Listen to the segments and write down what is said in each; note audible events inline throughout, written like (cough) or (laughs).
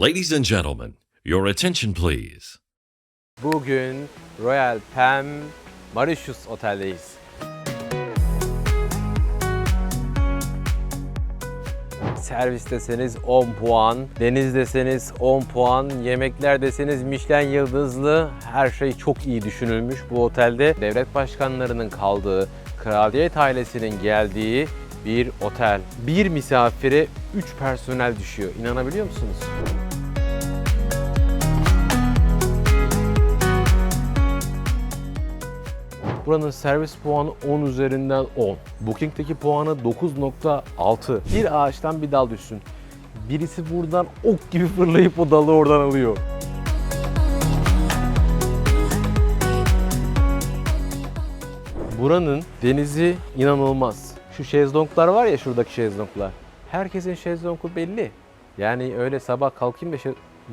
Ladies and gentlemen, your attention please. Bugün Royal Palm Mauritius Otel'deyiz. Servis deseniz 10 puan, deniz deseniz 10 puan, yemekler deseniz Michelin yıldızlı her şey çok iyi düşünülmüş bu otelde. Devlet başkanlarının kaldığı, kraliyet ailesinin geldiği bir otel. Bir misafire 3 personel düşüyor. İnanabiliyor musunuz? Buranın servis puanı 10 üzerinden 10. Booking'teki puanı 9.6. Bir ağaçtan bir dal düşsün. Birisi buradan ok gibi fırlayıp o dalı oradan alıyor. Buranın denizi inanılmaz. Şu şezlonglar var ya şuradaki şezlonglar. Herkesin şezlongu belli. Yani öyle sabah kalkayım da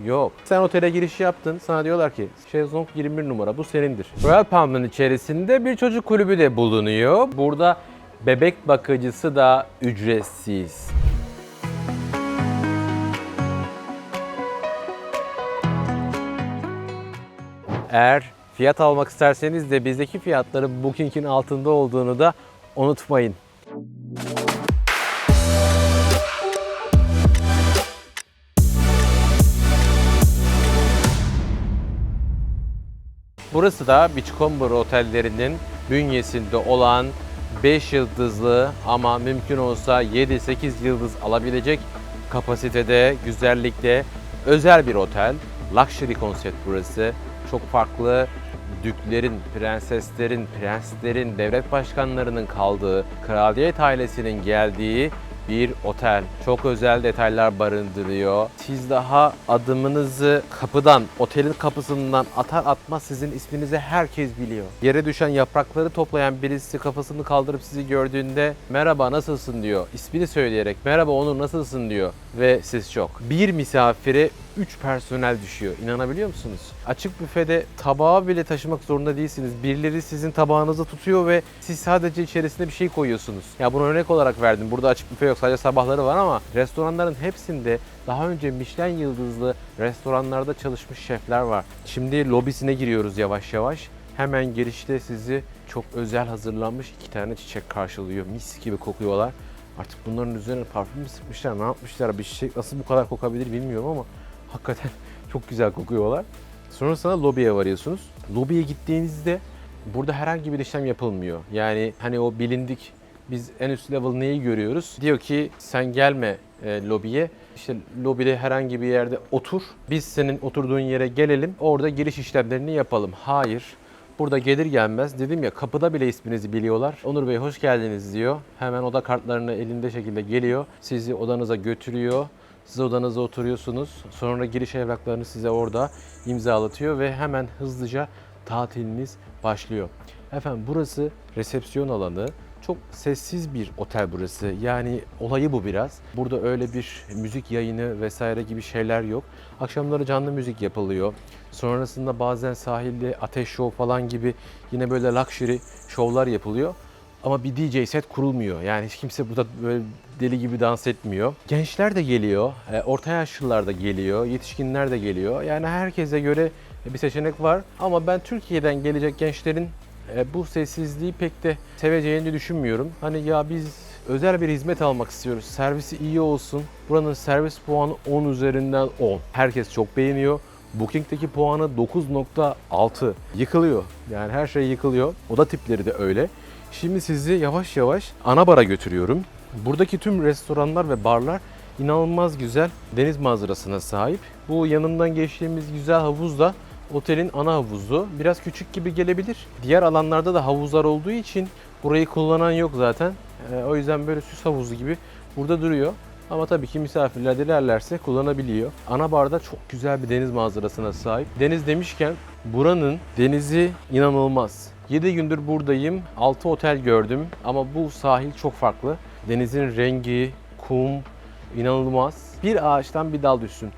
Yok. Sen otele giriş yaptın. Sana diyorlar ki şezlong 21 numara bu senindir. Royal Palm'ın içerisinde bir çocuk kulübü de bulunuyor. Burada bebek bakıcısı da ücretsiz. Eğer fiyat almak isterseniz de bizdeki fiyatları Booking'in altında olduğunu da unutmayın. Burası da Beachcomber otellerinin bünyesinde olan 5 yıldızlı ama mümkün olsa 7-8 yıldız alabilecek kapasitede, güzellikte özel bir otel. Luxury konsept burası. Çok farklı düklerin, prenseslerin, prenslerin, devlet başkanlarının kaldığı, kraliyet ailesinin geldiği bir otel. Çok özel detaylar barındırıyor. Siz daha adımınızı kapıdan, otelin kapısından atar atmaz sizin isminizi herkes biliyor. Yere düşen yaprakları toplayan birisi kafasını kaldırıp sizi gördüğünde merhaba nasılsın diyor. İsmini söyleyerek merhaba Onur nasılsın diyor ve siz çok. Bir misafire 3 personel düşüyor. İnanabiliyor musunuz? Açık büfede tabağı bile taşımak zorunda değilsiniz. Birileri sizin tabağınızı tutuyor ve siz sadece içerisine bir şey koyuyorsunuz. Ya bunu örnek olarak verdim. Burada açık büfe yok. Sadece sabahları var ama restoranların hepsinde daha önce Michelin yıldızlı restoranlarda çalışmış şefler var. Şimdi lobisine giriyoruz yavaş yavaş. Hemen girişte sizi çok özel hazırlanmış iki tane çiçek karşılıyor. Mis gibi kokuyorlar. Artık bunların üzerine parfüm mü sıkmışlar, ne yapmışlar? Bir çiçek nasıl bu kadar kokabilir bilmiyorum ama hakikaten (laughs) çok güzel kokuyorlar. Sonrasında lobiye varıyorsunuz. Lobiye gittiğinizde burada herhangi bir işlem yapılmıyor. Yani hani o bilindik biz en üst level neyi görüyoruz? Diyor ki sen gelme e, lobiye. İşte lobide herhangi bir yerde otur. Biz senin oturduğun yere gelelim. Orada giriş işlemlerini yapalım. Hayır. Burada gelir gelmez dedim ya kapıda bile isminizi biliyorlar. Onur Bey hoş geldiniz diyor. Hemen oda kartlarını elinde şekilde geliyor. Sizi odanıza götürüyor. Siz odanıza oturuyorsunuz. Sonra giriş evraklarını size orada imzalatıyor ve hemen hızlıca tatiliniz başlıyor. Efendim burası resepsiyon alanı. Çok sessiz bir otel burası. Yani olayı bu biraz. Burada öyle bir müzik yayını vesaire gibi şeyler yok. Akşamları canlı müzik yapılıyor. Sonrasında bazen sahilde ateş şov falan gibi yine böyle luxury şovlar yapılıyor. Ama bir DJ set kurulmuyor. Yani hiç kimse burada böyle deli gibi dans etmiyor. Gençler de geliyor, e, orta yaşlılar da geliyor, yetişkinler de geliyor. Yani herkese göre bir seçenek var. Ama ben Türkiye'den gelecek gençlerin e, bu sessizliği pek de seveceğini düşünmüyorum. Hani ya biz özel bir hizmet almak istiyoruz. Servisi iyi olsun. Buranın servis puanı 10 üzerinden 10. Herkes çok beğeniyor. Booking'teki puanı 9.6. Yıkılıyor. Yani her şey yıkılıyor. Oda tipleri de öyle. Şimdi sizi yavaş yavaş ana bara götürüyorum. Buradaki tüm restoranlar ve barlar inanılmaz güzel deniz manzarasına sahip. Bu yanından geçtiğimiz güzel havuz da otelin ana havuzu. Biraz küçük gibi gelebilir. Diğer alanlarda da havuzlar olduğu için burayı kullanan yok zaten. Ee, o yüzden böyle süs havuzu gibi burada duruyor. Ama tabii ki misafirler dilerlerse kullanabiliyor. Ana barda çok güzel bir deniz manzarasına sahip. Deniz demişken buranın denizi inanılmaz. 7 gündür buradayım. 6 otel gördüm ama bu sahil çok farklı. Denizin rengi, kum inanılmaz. Bir ağaçtan bir dal düşsün.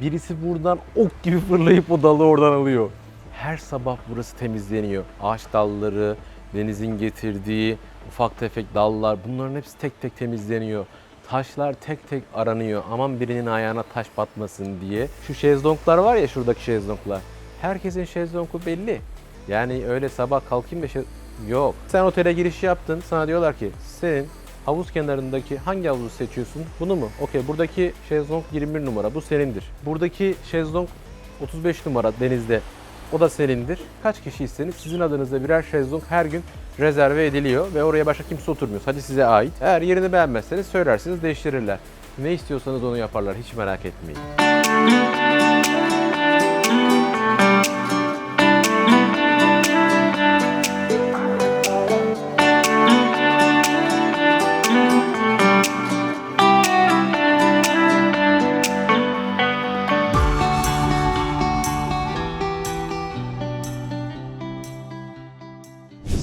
Birisi buradan ok gibi fırlayıp o dalı oradan alıyor. Her sabah burası temizleniyor. Ağaç dalları, denizin getirdiği ufak tefek dallar bunların hepsi tek tek temizleniyor. Taşlar tek tek aranıyor. Aman birinin ayağına taş batmasın diye. Şu şezlonglar var ya şuradaki şezlonglar. Herkesin şezlongu belli. Yani öyle sabah kalkayım da şez... Yok. Sen otele giriş yaptın. Sana diyorlar ki senin havuz kenarındaki hangi havuzu seçiyorsun? Bunu mu? Okey buradaki şezlong 21 numara. Bu senindir. Buradaki şezlong 35 numara denizde. O da senindir. Kaç kişiyseniz sizin adınıza birer şezlong her gün rezerve ediliyor ve oraya başka kimse oturmuyor. Sadece size ait. Eğer yerini beğenmezseniz söylersiniz değiştirirler. Ne istiyorsanız onu yaparlar. Hiç merak etmeyin.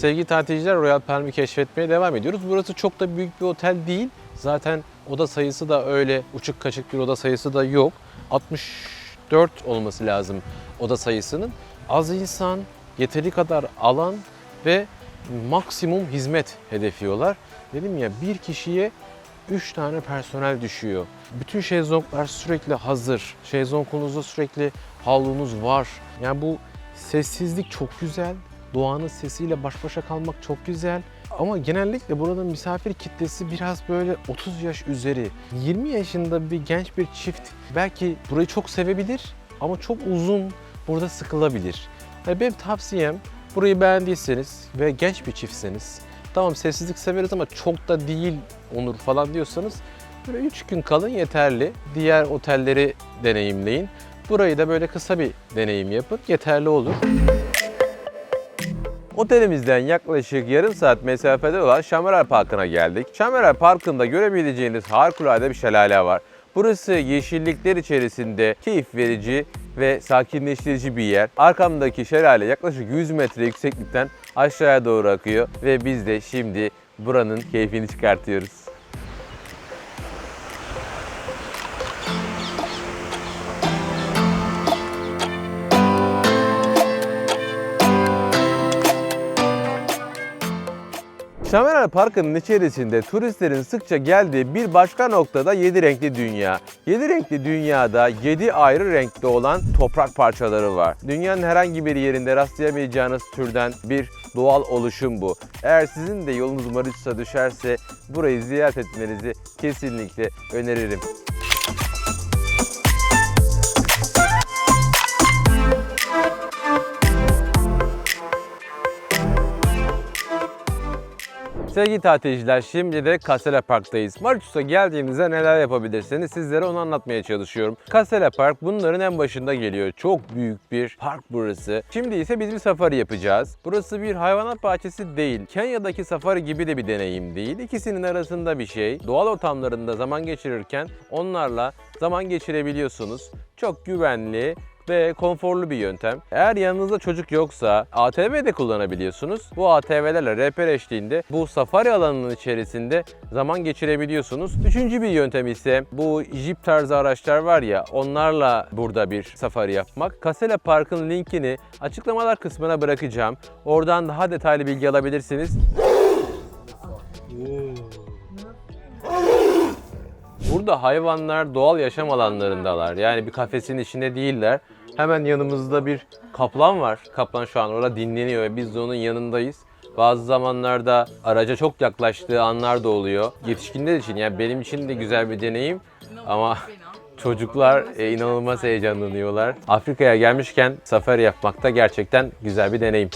Sevgili tatilciler Royal Palm'i keşfetmeye devam ediyoruz. Burası çok da büyük bir otel değil. Zaten oda sayısı da öyle uçuk kaçık bir oda sayısı da yok. 64 olması lazım oda sayısının. Az insan, yeteri kadar alan ve maksimum hizmet hedefliyorlar. Dedim ya bir kişiye 3 tane personel düşüyor. Bütün şezlonglar sürekli hazır. Şezlongunuzda sürekli havlunuz var. Yani bu sessizlik çok güzel. Doğanın sesiyle baş başa kalmak çok güzel. Ama genellikle buranın misafir kitlesi biraz böyle 30 yaş üzeri. 20 yaşında bir genç bir çift belki burayı çok sevebilir ama çok uzun burada sıkılabilir. Yani benim tavsiyem burayı beğendiyseniz ve genç bir çiftseniz tamam sessizlik severiz ama çok da değil Onur falan diyorsanız böyle 3 gün kalın yeterli. Diğer otelleri deneyimleyin. Burayı da böyle kısa bir deneyim yapın yeterli olur. Otelimizden yaklaşık yarım saat mesafede olan Şameral Parkı'na geldik. Şameral Parkı'nda görebileceğiniz harikulade bir şelale var. Burası yeşillikler içerisinde keyif verici ve sakinleştirici bir yer. Arkamdaki şelale yaklaşık 100 metre yükseklikten aşağıya doğru akıyor ve biz de şimdi buranın keyfini çıkartıyoruz. Şameral Parkı'nın içerisinde turistlerin sıkça geldiği bir başka noktada 7 renkli dünya. 7 renkli dünyada 7 ayrı renkte olan toprak parçaları var. Dünyanın herhangi bir yerinde rastlayamayacağınız türden bir doğal oluşum bu. Eğer sizin de yolunuz Mauritius'a düşerse burayı ziyaret etmenizi kesinlikle öneririm. Sevgili tatilciler şimdi de Casella Park'tayız. Mauritius'a geldiğinizde neler yapabilirsiniz sizlere onu anlatmaya çalışıyorum. Casella Park bunların en başında geliyor. Çok büyük bir park burası. Şimdi ise biz bir safari yapacağız. Burası bir hayvanat bahçesi değil. Kenya'daki safari gibi de bir deneyim değil. İkisinin arasında bir şey. Doğal ortamlarında zaman geçirirken onlarla zaman geçirebiliyorsunuz. Çok güvenli, ve konforlu bir yöntem. Eğer yanınızda çocuk yoksa ATV de kullanabiliyorsunuz. Bu ATV'lerle rehber eşliğinde bu safari alanının içerisinde zaman geçirebiliyorsunuz. Üçüncü bir yöntem ise bu jip tarzı araçlar var ya onlarla burada bir safari yapmak. Casella Park'ın linkini açıklamalar kısmına bırakacağım. Oradan daha detaylı bilgi alabilirsiniz. Burada hayvanlar doğal yaşam alanlarındalar. Yani bir kafesin içinde değiller. Hemen yanımızda bir kaplan var. Kaplan şu an orada dinleniyor ve biz de onun yanındayız. Bazı zamanlarda araca çok yaklaştığı anlar da oluyor. Yetişkinler için yani benim için de güzel bir deneyim ama (laughs) çocuklar e, inanılmaz heyecanlanıyorlar. Afrika'ya gelmişken safari yapmak da gerçekten güzel bir deneyim.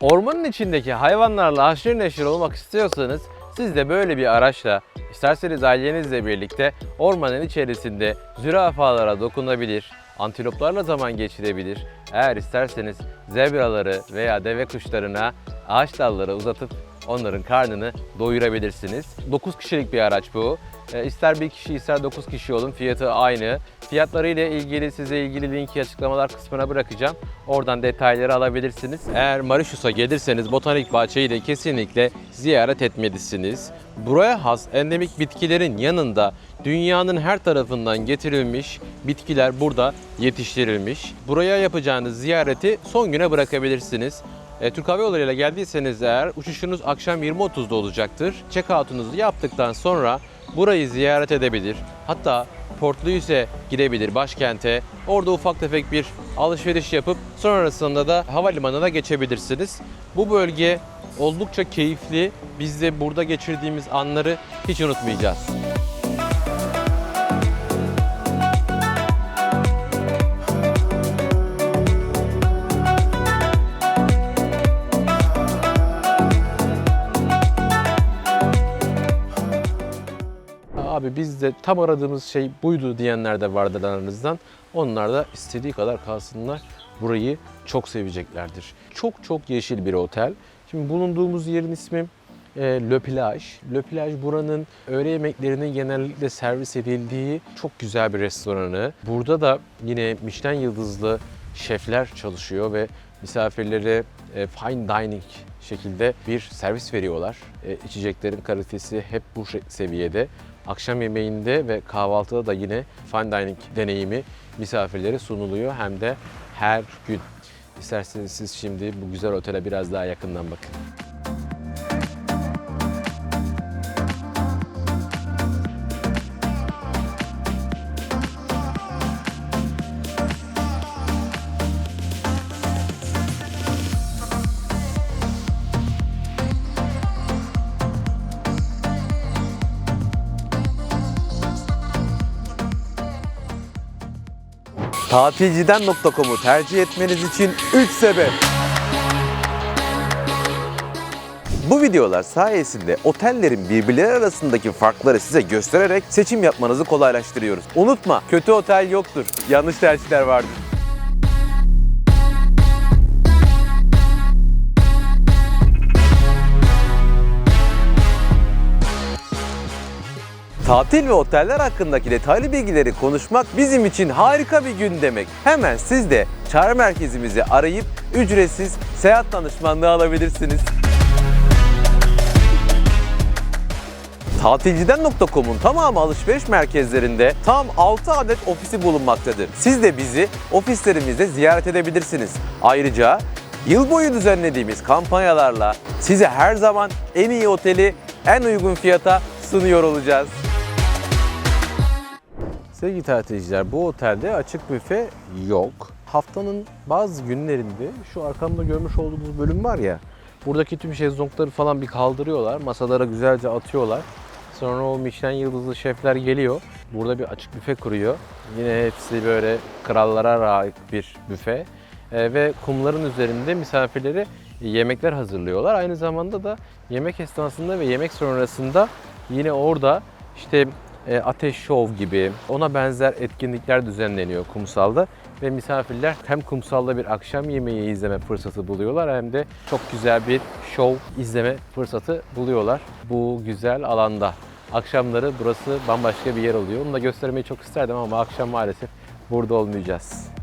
Ormanın içindeki hayvanlarla haşır neşir olmak istiyorsanız siz de böyle bir araçla isterseniz ailenizle birlikte ormanın içerisinde zürafalara dokunabilir, antiloplarla zaman geçirebilir. Eğer isterseniz zebraları veya deve kuşlarına ağaç dalları uzatıp onların karnını doyurabilirsiniz. 9 kişilik bir araç bu. E, İster bir kişi ister 9 kişi olun fiyatı aynı. Fiyatları ile ilgili size ilgili linki açıklamalar kısmına bırakacağım. Oradan detayları alabilirsiniz. Eğer Mauritius'a gelirseniz botanik bahçeyi de kesinlikle ziyaret etmelisiniz. Buraya has endemik bitkilerin yanında dünyanın her tarafından getirilmiş bitkiler burada yetiştirilmiş. Buraya yapacağınız ziyareti son güne bırakabilirsiniz. E, Türk Hava Yolları ile geldiyseniz eğer uçuşunuz akşam 20.30'da olacaktır. Check-out'unuzu yaptıktan sonra burayı ziyaret edebilir. Hatta Port Louis'e gidebilir başkente. Orada ufak tefek bir alışveriş yapıp sonrasında da havalimanına geçebilirsiniz. Bu bölge oldukça keyifli. Biz de burada geçirdiğimiz anları hiç unutmayacağız. Abi biz de tam aradığımız şey buydu diyenler de vardır aranızdan. Onlar da istediği kadar kalsınlar. Burayı çok seveceklerdir. Çok çok yeşil bir otel. Şimdi bulunduğumuz yerin ismi e, Le Plage. Le Plage buranın öğle yemeklerinin genellikle servis edildiği çok güzel bir restoranı. Burada da yine Michelin yıldızlı şefler çalışıyor ve misafirlere e, fine dining şekilde bir servis veriyorlar. E, içeceklerin kalitesi hep bu seviyede. Akşam yemeğinde ve kahvaltıda da yine fine dining deneyimi misafirlere sunuluyor hem de her gün. İsterseniz siz şimdi bu güzel otele biraz daha yakından bakın. Tatilciden.com'u tercih etmeniz için 3 sebep. Bu videolar sayesinde otellerin birbirleri arasındaki farkları size göstererek seçim yapmanızı kolaylaştırıyoruz. Unutma, kötü otel yoktur. Yanlış tercihler vardır. Tatil ve oteller hakkındaki detaylı bilgileri konuşmak bizim için harika bir gün demek. Hemen siz de çağrı merkezimizi arayıp ücretsiz seyahat danışmanlığı alabilirsiniz. Tatilciden.com'un tamamı alışveriş merkezlerinde tam 6 adet ofisi bulunmaktadır. Siz de bizi ofislerimizde ziyaret edebilirsiniz. Ayrıca yıl boyu düzenlediğimiz kampanyalarla size her zaman en iyi oteli en uygun fiyata sunuyor olacağız. Sevgili tatilciler bu otelde açık büfe yok. Haftanın bazı günlerinde şu arkamda görmüş olduğunuz bölüm var ya buradaki tüm şezlongları falan bir kaldırıyorlar. Masalara güzelce atıyorlar. Sonra o Michelin yıldızlı şefler geliyor. Burada bir açık büfe kuruyor. Yine hepsi böyle krallara ait bir büfe. Ee, ve kumların üzerinde misafirlere yemekler hazırlıyorlar. Aynı zamanda da yemek esnasında ve yemek sonrasında yine orada işte e, ateş şov gibi ona benzer etkinlikler düzenleniyor kumsalda ve misafirler hem kumsalda bir akşam yemeği izleme fırsatı buluyorlar hem de çok güzel bir şov izleme fırsatı buluyorlar bu güzel alanda. Akşamları burası bambaşka bir yer oluyor. Onu da göstermeyi çok isterdim ama akşam maalesef burada olmayacağız.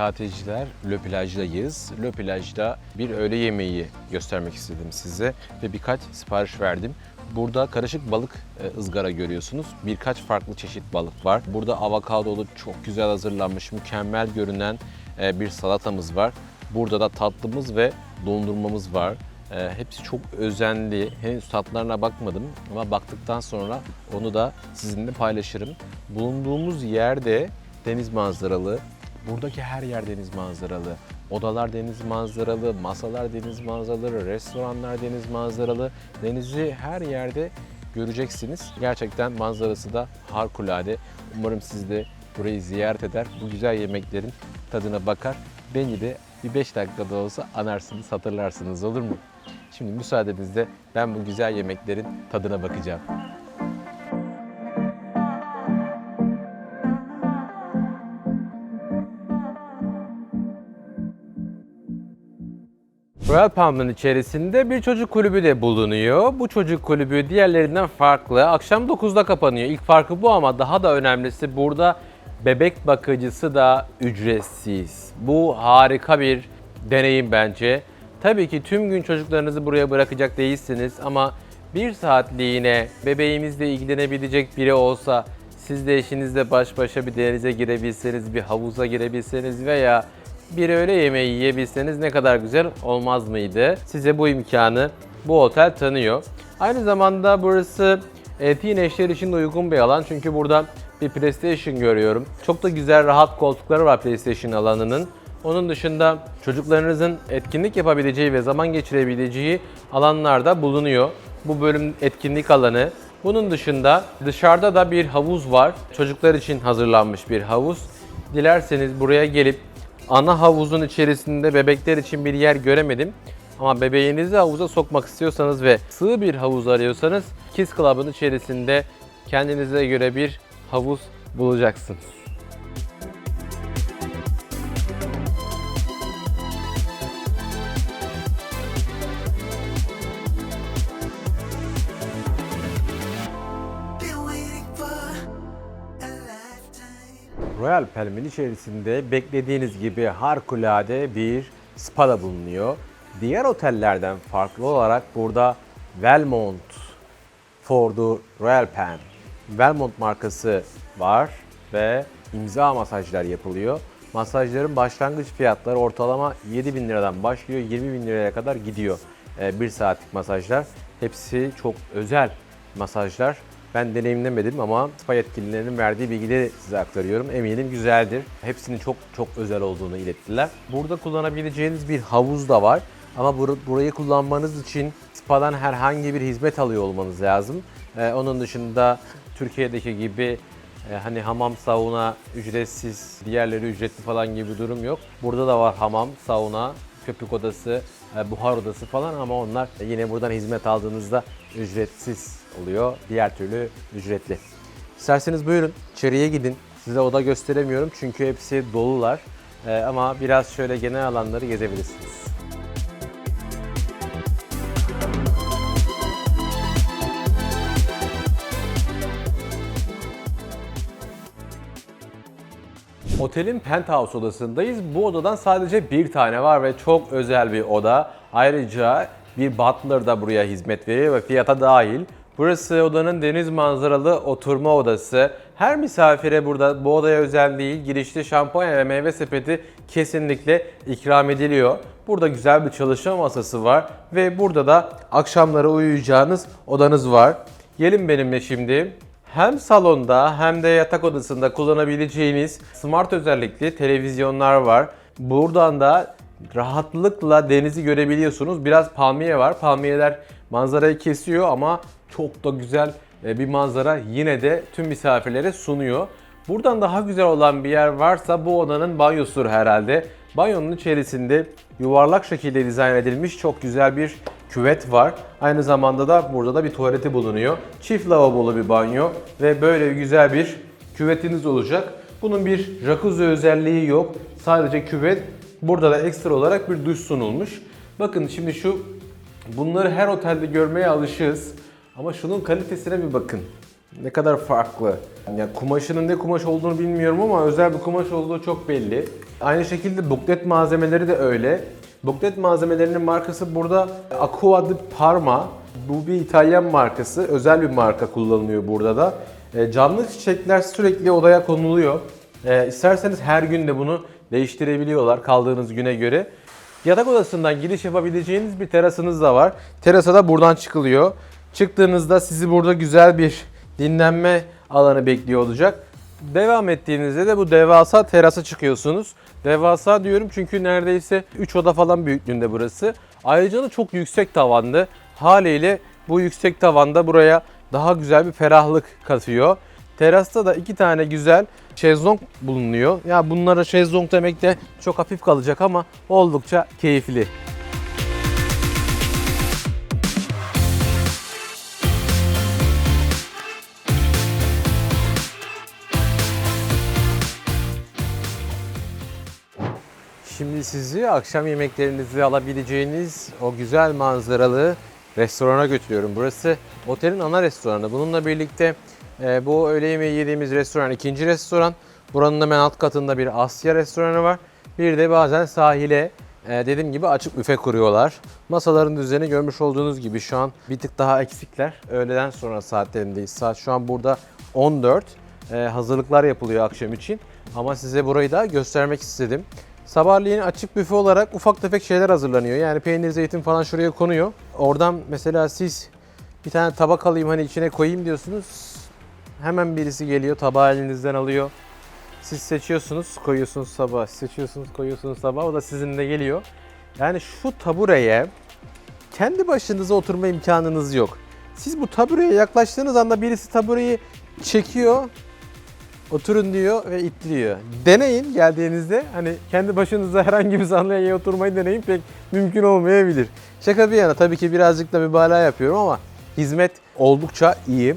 Tatilciler, Le Plage'dayız. Le Plage'da bir öğle yemeği göstermek istedim size ve birkaç sipariş verdim. Burada karışık balık e, ızgara görüyorsunuz. Birkaç farklı çeşit balık var. Burada avokadolu çok güzel hazırlanmış, mükemmel görünen e, bir salatamız var. Burada da tatlımız ve dondurmamız var. E, Hepsi çok özenli. Henüz tatlarına bakmadım ama baktıktan sonra onu da sizinle paylaşırım. Bulunduğumuz yerde deniz manzaralı, Buradaki her yer deniz manzaralı. Odalar deniz manzaralı, masalar deniz manzaralı, restoranlar deniz manzaralı. Denizi her yerde göreceksiniz. Gerçekten manzarası da harikulade. Umarım siz de burayı ziyaret eder, bu güzel yemeklerin tadına bakar. Beni de bir 5 dakikada olsa anarsınız, hatırlarsınız olur mu? Şimdi müsaadenizle ben bu güzel yemeklerin tadına bakacağım. Royal Palm'ın içerisinde bir çocuk kulübü de bulunuyor. Bu çocuk kulübü diğerlerinden farklı. Akşam 9'da kapanıyor. İlk farkı bu ama daha da önemlisi burada bebek bakıcısı da ücretsiz. Bu harika bir deneyim bence. Tabii ki tüm gün çocuklarınızı buraya bırakacak değilsiniz ama bir saatliğine bebeğimizle ilgilenebilecek biri olsa siz de eşinizle baş başa bir denize girebilseniz, bir havuza girebilseniz veya bir öğle yemeği yiyebilseniz ne kadar güzel olmaz mıydı? Size bu imkanı bu otel tanıyor. Aynı zamanda burası e, teenage'ler için de uygun bir alan çünkü burada bir PlayStation görüyorum. Çok da güzel rahat koltukları var PlayStation alanının. Onun dışında çocuklarınızın etkinlik yapabileceği ve zaman geçirebileceği alanlarda bulunuyor. Bu bölüm etkinlik alanı. Bunun dışında dışarıda da bir havuz var. Çocuklar için hazırlanmış bir havuz. Dilerseniz buraya gelip ana havuzun içerisinde bebekler için bir yer göremedim. Ama bebeğinizi havuza sokmak istiyorsanız ve sığ bir havuz arıyorsanız Kids Club'ın içerisinde kendinize göre bir havuz bulacaksınız. Royal Palm'in içerisinde beklediğiniz gibi harikulade bir spa da bulunuyor. Diğer otellerden farklı olarak burada Velmont for the Royal Palm. Velmont markası var ve imza masajlar yapılıyor. Masajların başlangıç fiyatları ortalama 7 bin liradan başlıyor 20 bin liraya kadar gidiyor. 1 saatlik masajlar. Hepsi çok özel masajlar. Ben deneyimlemedim ama spa yetkililerinin verdiği bilgileri size aktarıyorum. Eminim güzeldir. Hepsinin çok çok özel olduğunu ilettiler. Burada kullanabileceğiniz bir havuz da var. Ama bur- burayı kullanmanız için spa'dan herhangi bir hizmet alıyor olmanız lazım. Ee, onun dışında Türkiye'deki gibi e, hani hamam, sauna ücretsiz, diğerleri ücretli falan gibi bir durum yok. Burada da var hamam, sauna, köpük odası, e, buhar odası falan ama onlar yine buradan hizmet aldığınızda ücretsiz oluyor. Diğer türlü ücretli. İsterseniz buyurun içeriye gidin. Size oda gösteremiyorum çünkü hepsi dolular. E, ama biraz şöyle genel alanları gezebilirsiniz. Otelin penthouse odasındayız. Bu odadan sadece bir tane var ve çok özel bir oda. Ayrıca bir butler da buraya hizmet veriyor ve fiyata dahil. Burası odanın deniz manzaralı oturma odası. Her misafire burada bu odaya özel değil, girişte şampanya ve meyve sepeti kesinlikle ikram ediliyor. Burada güzel bir çalışma masası var ve burada da akşamları uyuyacağınız odanız var. Gelin benimle şimdi hem salonda hem de yatak odasında kullanabileceğiniz smart özellikli televizyonlar var. Buradan da rahatlıkla denizi görebiliyorsunuz. Biraz palmiye var. Palmiyeler manzarayı kesiyor ama çok da güzel e, bir manzara yine de tüm misafirlere sunuyor. Buradan daha güzel olan bir yer varsa bu odanın banyosudur herhalde. Banyonun içerisinde yuvarlak şekilde dizayn edilmiş çok güzel bir küvet var. Aynı zamanda da burada da bir tuvaleti bulunuyor. Çift lavabolu bir banyo ve böyle güzel bir küvetiniz olacak. Bunun bir jacuzzi özelliği yok. Sadece küvet. Burada da ekstra olarak bir duş sunulmuş. Bakın şimdi şu bunları her otelde görmeye alışığız. Ama şunun kalitesine bir bakın. Ne kadar farklı. Yani kumaşının ne kumaş olduğunu bilmiyorum ama özel bir kumaş olduğu çok belli. Aynı şekilde buklet malzemeleri de öyle. Buklet malzemelerinin markası burada Aqua di Parma. Bu bir İtalyan markası. Özel bir marka kullanılıyor burada da. E, canlı çiçekler sürekli odaya konuluyor. E, isterseniz her gün de bunu değiştirebiliyorlar kaldığınız güne göre. Yatak odasından giriş yapabileceğiniz bir terasınız da var. Terasa da buradan çıkılıyor. Çıktığınızda sizi burada güzel bir dinlenme alanı bekliyor olacak. Devam ettiğinizde de bu devasa terasa çıkıyorsunuz. Devasa diyorum çünkü neredeyse 3 oda falan büyüklüğünde burası. Ayrıca da çok yüksek tavanlı. Haliyle bu yüksek tavanda buraya daha güzel bir ferahlık katıyor. Terasta da iki tane güzel şezlong bulunuyor. Ya bunlara şezlong demek de çok hafif kalacak ama oldukça keyifli. Sizi akşam yemeklerinizi alabileceğiniz o güzel manzaralı restorana götürüyorum. Burası otelin ana restoranı. Bununla birlikte e, bu öğle yemeği yediğimiz restoran ikinci restoran. Buranın hemen alt katında bir Asya restoranı var. Bir de bazen sahile e, dediğim gibi açık büfe kuruyorlar. Masaların düzeni görmüş olduğunuz gibi şu an bir tık daha eksikler. Öğleden sonra saatlerindeyiz. Saat şu an burada 14. E, hazırlıklar yapılıyor akşam için. Ama size burayı da göstermek istedim. Sabahleyin açık büfe olarak ufak tefek şeyler hazırlanıyor. Yani peynir, zeytin falan şuraya konuyor. Oradan mesela siz bir tane tabak alayım hani içine koyayım diyorsunuz. Hemen birisi geliyor tabağı elinizden alıyor. Siz seçiyorsunuz, koyuyorsunuz tabağa. Seçiyorsunuz, koyuyorsunuz tabağa. O da sizinle geliyor. Yani şu tabureye kendi başınıza oturma imkanınız yok. Siz bu tabureye yaklaştığınız anda birisi tabureyi çekiyor, oturun diyor ve ittiriyor. Deneyin geldiğinizde hani kendi başınıza (laughs) herhangi bir sandalyeye oturmayı deneyin pek mümkün olmayabilir. Şaka bir yana tabii ki birazcık da mübalağa yapıyorum ama hizmet oldukça iyi.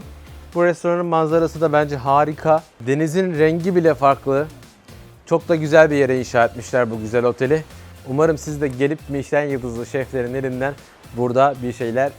Bu restoranın manzarası da bence harika. Denizin rengi bile farklı. Çok da güzel bir yere inşa etmişler bu güzel oteli. Umarım siz de gelip Michelin yıldızlı şeflerin elinden burada bir şeyler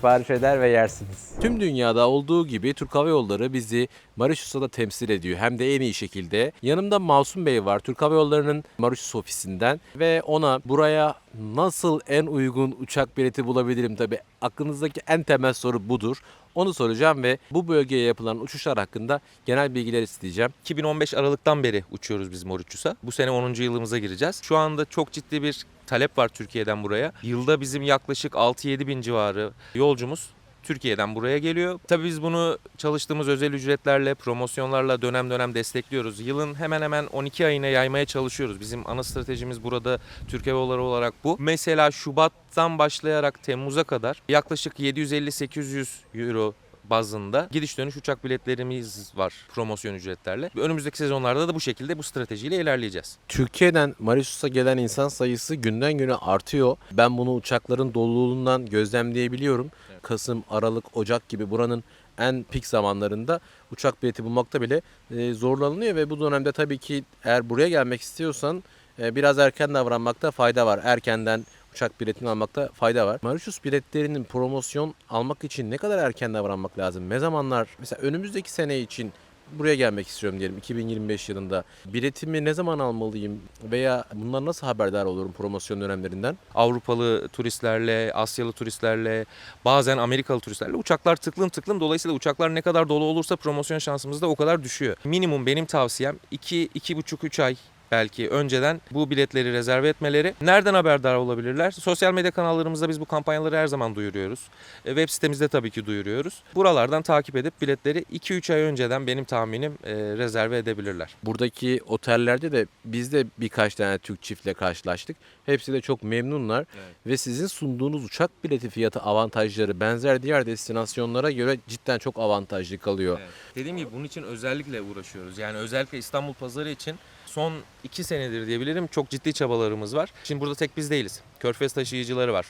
sipariş eder ve yersiniz. Tüm dünyada olduğu gibi Türk Hava Yolları bizi Mauritius'ta da temsil ediyor. Hem de en iyi şekilde. Yanımda Masum Bey var. Türk Hava Yolları'nın Mauritius ofisinden ve ona buraya nasıl en uygun uçak bileti bulabilirim tabi aklınızdaki en temel soru budur. Onu soracağım ve bu bölgeye yapılan uçuşlar hakkında genel bilgiler isteyeceğim. 2015 Aralık'tan beri uçuyoruz biz Mauritius'a. Bu sene 10. yılımıza gireceğiz. Şu anda çok ciddi bir talep var Türkiye'den buraya. Yılda bizim yaklaşık 6-7 bin civarı yolcumuz Türkiye'den buraya geliyor. Tabii biz bunu çalıştığımız özel ücretlerle, promosyonlarla dönem dönem destekliyoruz. Yılın hemen hemen 12 ayına yaymaya çalışıyoruz. Bizim ana stratejimiz burada Türk Hava Yolları olarak bu. Mesela Şubat'tan başlayarak Temmuz'a kadar yaklaşık 750-800 euro bazında gidiş dönüş uçak biletlerimiz var promosyon ücretlerle. Önümüzdeki sezonlarda da bu şekilde bu stratejiyle ilerleyeceğiz. Türkiye'den Mauritius'a gelen insan sayısı günden güne artıyor. Ben bunu uçakların doluluğundan gözlemleyebiliyorum. Kasım, Aralık, Ocak gibi buranın en pik zamanlarında uçak bileti bulmakta bile e, zorlanılıyor ve bu dönemde tabii ki eğer buraya gelmek istiyorsan e, biraz erken davranmakta fayda var. Erkenden uçak biletini almakta fayda var. Mauritius biletlerinin promosyon almak için ne kadar erken davranmak lazım? Ne zamanlar? Mesela önümüzdeki sene için buraya gelmek istiyorum diyelim 2025 yılında. Biletimi ne zaman almalıyım veya bundan nasıl haberdar olurum promosyon dönemlerinden? Avrupalı turistlerle, Asyalı turistlerle, bazen Amerikalı turistlerle uçaklar tıklım tıklım. Dolayısıyla uçaklar ne kadar dolu olursa promosyon şansımız da o kadar düşüyor. Minimum benim tavsiyem 2-2,5-3 ay belki önceden bu biletleri rezerve etmeleri. Nereden haberdar olabilirler? Sosyal medya kanallarımızda biz bu kampanyaları her zaman duyuruyoruz. E, Web sitemizde tabii ki duyuruyoruz. Buralardan takip edip biletleri 2-3 ay önceden benim tahminim e, rezerve edebilirler. Buradaki otellerde de biz de birkaç tane Türk çiftle karşılaştık. Hepsi de çok memnunlar ve sizin sunduğunuz uçak bileti fiyatı avantajları benzer diğer destinasyonlara göre cidden çok avantajlı kalıyor. Dediğim gibi bunun için özellikle uğraşıyoruz. Yani özellikle İstanbul pazarı için son iki senedir diyebilirim çok ciddi çabalarımız var. Şimdi burada tek biz değiliz. Körfez taşıyıcıları var.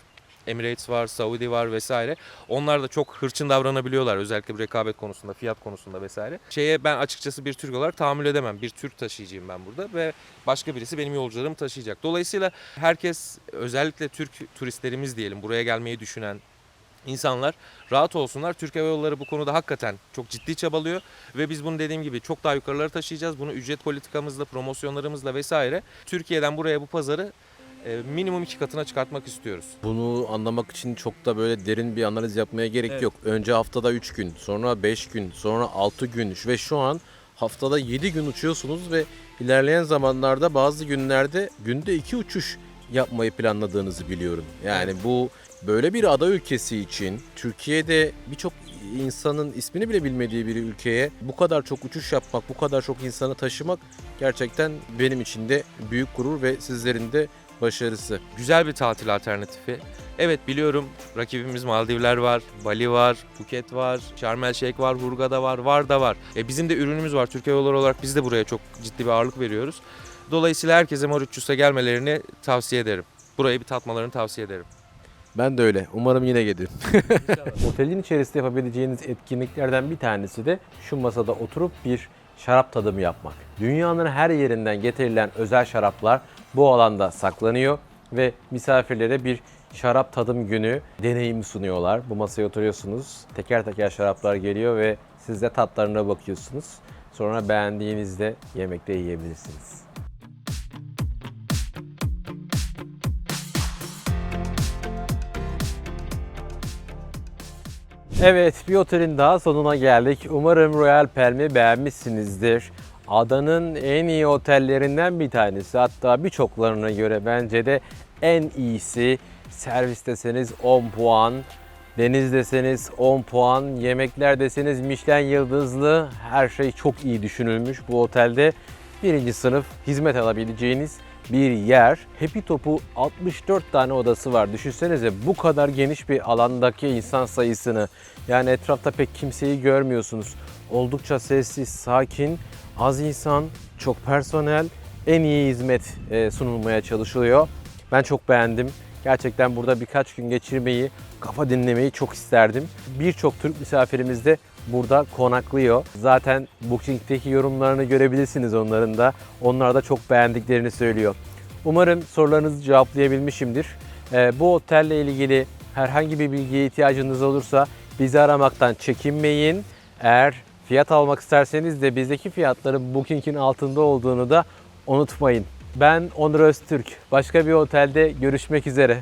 Emirates var, Saudi var vesaire. Onlar da çok hırçın davranabiliyorlar özellikle bu rekabet konusunda, fiyat konusunda vesaire. Şeye ben açıkçası bir Türk olarak tahammül edemem. Bir Türk taşıyıcıyım ben burada ve başka birisi benim yolcularımı taşıyacak. Dolayısıyla herkes özellikle Türk turistlerimiz diyelim buraya gelmeyi düşünen insanlar rahat olsunlar. Türk Hava Yolları bu konuda hakikaten çok ciddi çabalıyor ve biz bunu dediğim gibi çok daha yukarılara taşıyacağız. Bunu ücret politikamızla, promosyonlarımızla vesaire Türkiye'den buraya bu pazarı e, minimum iki katına çıkartmak istiyoruz. Bunu anlamak için çok da böyle derin bir analiz yapmaya gerek Evet. yok. Önce haftada 3 gün, sonra 5 gün, sonra 6 gün ve şu an haftada 7 gün uçuyorsunuz ve ilerleyen zamanlarda bazı günlerde günde 2 uçuş yapmayı planladığınızı biliyorum. Yani bu böyle bir ada ülkesi için Türkiye'de birçok insanın ismini bile bilmediği bir ülkeye bu kadar çok uçuş yapmak, bu kadar çok insanı taşımak gerçekten benim için de büyük gurur ve sizlerin de başarısı. Güzel bir tatil alternatifi. Evet biliyorum rakibimiz Maldivler var, Bali var, Phuket var, Sharm el Sheikh var, Hurghada var, var da var. E bizim de ürünümüz var. Türkiye Yolları olarak biz de buraya çok ciddi bir ağırlık veriyoruz. Dolayısıyla herkese Mauritius'a gelmelerini tavsiye ederim. Burayı bir tatmalarını tavsiye ederim. Ben de öyle. Umarım yine gelirim. (laughs) Otelin içerisinde yapabileceğiniz etkinliklerden bir tanesi de şu masada oturup bir şarap tadımı yapmak. Dünyanın her yerinden getirilen özel şaraplar bu alanda saklanıyor ve misafirlere bir şarap tadım günü deneyimi sunuyorlar. Bu masaya oturuyorsunuz. Teker teker şaraplar geliyor ve siz de tatlarına bakıyorsunuz. Sonra beğendiğinizde yemekte yiyebilirsiniz. Evet, bir otelin daha sonuna geldik. Umarım Royal Palm'i beğenmişsinizdir. Adanın en iyi otellerinden bir tanesi. Hatta birçoklarına göre bence de en iyisi. Servis deseniz 10 puan, deniz deseniz 10 puan, yemekler deseniz Michelin yıldızlı. Her şey çok iyi düşünülmüş bu otelde. Birinci sınıf hizmet alabileceğiniz bir yer. Happy Top'u 64 tane odası var. Düşünsenize bu kadar geniş bir alandaki insan sayısını. Yani etrafta pek kimseyi görmüyorsunuz. Oldukça sessiz, sakin, az insan, çok personel, en iyi hizmet e, sunulmaya çalışılıyor. Ben çok beğendim. Gerçekten burada birkaç gün geçirmeyi, kafa dinlemeyi çok isterdim. Birçok Türk misafirimiz de burada konaklıyor. Zaten Booking'deki yorumlarını görebilirsiniz onların da. Onlar da çok beğendiklerini söylüyor. Umarım sorularınızı cevaplayabilmişimdir. Ee, bu otelle ilgili herhangi bir bilgiye ihtiyacınız olursa bizi aramaktan çekinmeyin. Eğer fiyat almak isterseniz de bizdeki fiyatların Booking'in altında olduğunu da unutmayın. Ben Onur Öztürk. Başka bir otelde görüşmek üzere.